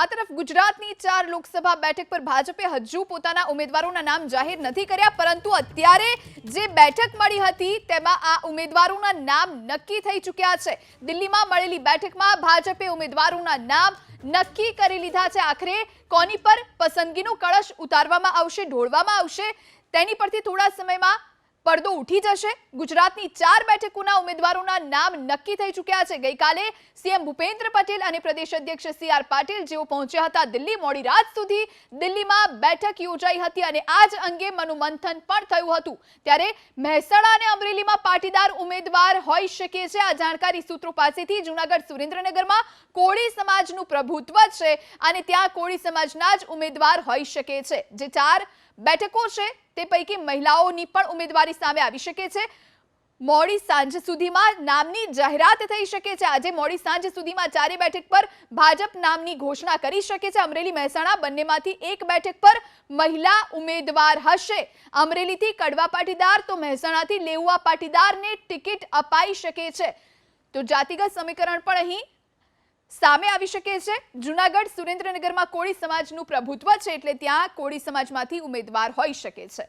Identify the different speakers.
Speaker 1: આ તરફ ગુજરાતની ચાર લોકસભા બેઠક પર ભાજપે હજુ પોતાના ઉમેદવારોના નામ જાહેર નથી કર્યા, પરંતુ અત્યારે જે બેઠક મળી હતી તેમાં આ ઉમેદવારોના નામ નક્કી થઈ ચૂક્યા છે. દિલ્હીમાં મળેલી બેઠકમાં ભાજપે ઉમેદવારોના નામ નક્કી કરી લીધા છે. આખરે કોની પર પસંદગીનો કળશ ઉતારવામાં આવશે, ઢોળવામાં આવશે, તેની પરથી થોડા સમયમાં પડદો ઉઠી જશે. ગુજરાતની ચાર બેઠકોના ઉમેદવારોના નામ નક્કી થઈ ચૂક્યા છે. ગઈકાલે સીએમ ભૂપેન્દ્ર પટેલ અને પ્રદેશ અધ્યક્ષ સી આર પાટીલ જેઓ પહોંચ્યા હતા, દિલ્હી મોડી રાત સુધી દિલ્હીમાં બેઠક યોજાઈ હતી અને આ જ અંગે મનુમંથન પણ થયું હતું. ત્યારે મહેસાણા અને અમરેલીમાં પાટીદાર ઉમેદવાર હોઈ શકે છે. આ જાણકારી સૂત્રો પાસેથી જૂનાગઢ સુરેન્દ્રનગરમાં કોળી સમાજનું પ્રભુત્વ છે અને ત્યાં કોળી સમાજના જ ઉમેદવાર હોઈ શકે છે. જે ચાર બેઠકો છે, તે પૈકી મહિલાઓની પણ ઉમેદવારી સામે આવી શકે છે. મોડી સાંજ સુધીમાં નામની જાહેરાત થઈ શકે છે. આજે મોડી સાંજ સુધીમાં ચારે બેઠક પર ભાજપ નામની ઘોષણા કરી શકે છે. અમરેલી મહેસાણા બંનેમાંથી એક બેઠક પર મહિલા ઉમેદવાર હશે. અમરેલીથી કડવા પાટીદાર તો મહેસાણાથી લેઉવા પાટીદારને ટિકિટ અપાઈ શકે છે. તો જાતિગત સમીકરણ પણ અહીં સામે આવી શકે છે. જુનાગઢ સુરેન્દ્રનગરમાં કોળી સમાજનું પ્રભુત્વ છે એટલે ત્યાં કોળી સમાજમાંથી ઉમેદવાર હોઈ શકે છે.